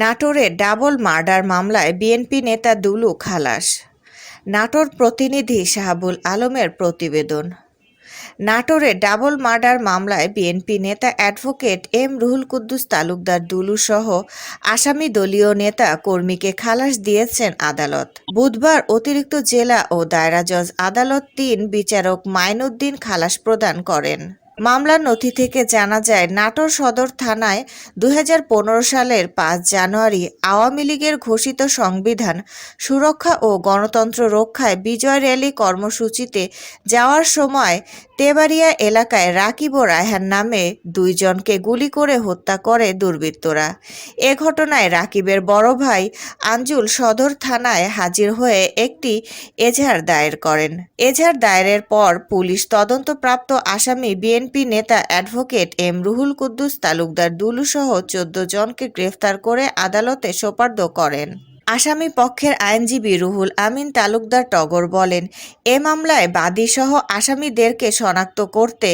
নাটোরে double murder মামলায় BNP নেতা দুলু খালাস। নাটোর প্রতিনিধি শাহাবুল আলমের প্রতিবেদন। নাটোরে ডাবল মার্ডার মামলায় বিএনপি নেতা অ্যাডভোকেট এম রুহুল কুদ্দুস তালুকদার দুলু সহ আসামি দলীয় নেতা কর্মীকে খালাস দিয়েছেন আদালত। বুধবার অতিরিক্ত জেলা ও দায়রা জজ আদালত তিন বিচারক মাইনুদ্দিন খালাস প্রদান করেন। মামলার নথি থেকে জানা যায়, নাটোর সদর থানায় দু হাজার পনেরো সালের পাঁচ জানুয়ারি আওয়ামী লীগের ঘোষিত সংবিধান সুরক্ষা ও গণতন্ত্র রক্ষায় বিজয় র্যালি কর্মসূচিতে যাওয়ার সময় তেবাড়িয়া এলাকায় রাকিব ও রায়হান নামে দুইজনকে গুলি করে হত্যা করে দুর্বৃত্তরা। এ ঘটনায় রাকিবের বড় ভাই আঞ্জুল সদর থানায় হাজির হয়ে একটি এজাহার দায়ের করেন। এজাহার দায়েরের পর পুলিশ তদন্তপ্রাপ্ত আসামি বিএনপি নেতা অ্যাডভোকেট এম রুহুল কুদ্দুস তালুকদার দুলুসহ চোদ্দ জনকে গ্রেফতার করে আদালতে সোপার্দ করেন। আসামি পক্ষের আইনজীবী রুহুল আমিন তালুকদার টগর বলেন, এ মামলায় বাদীসহ আসামিদেরকে শনাক্ত করতে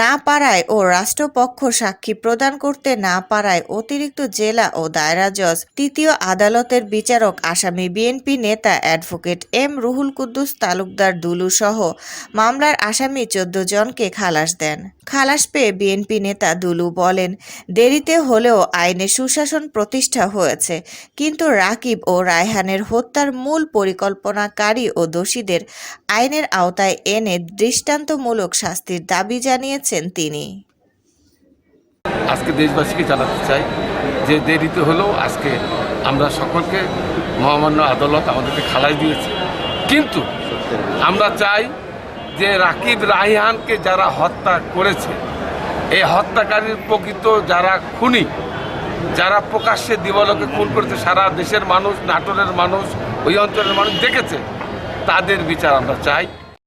না পারায় ও রাষ্ট্রপক্ষ সাক্ষী প্রদান করতে না পারায় অতিরিক্ত জেলা ও দায়রা জজ, তৃতীয় আদালতের বিচারক আসামি বিএনপি নেতা অ্যাডভোকেট এম রুহুল কুদ্দুস তালুকদার দুলু সহ মামলার আসামি চোদ্দ জনকে খালাস দেন। খালাস পেয়ে বিএনপি নেতা দুলু বলেন, দেরিতে হলেও আইনে সুশাসন প্রতিষ্ঠা হয়েছে, কিন্তু রাকিব রায়হানের হত্যার মূল পরিকল্পনাকারী ও দোষীদের আইনের আওতায় এনে দৃষ্টান্তমূলক শাস্তির দাবি জানিয়েছেন তিনি। আজকে দেশবাসীকে জানাতে চাই যে দেরিতে হলেও আজকে আমরা সকলকে মহামান্য আদালত আমাদেরকে খালাস দিয়েছে। কিন্তু আমরা চাই যে রাকিব রাহিহানকে যারা হত্যা করেছে, এই হত্যাকারীর প্রকৃত যারা খুনি যারা প্রকাশ্যে দিবালোকে খুন করেছে, সারা দেশের মানুষ, নাটোরের মানুষ, ওই অঞ্চলের মানুষ দেখেছে, তাদের বিচার আমরা চাই।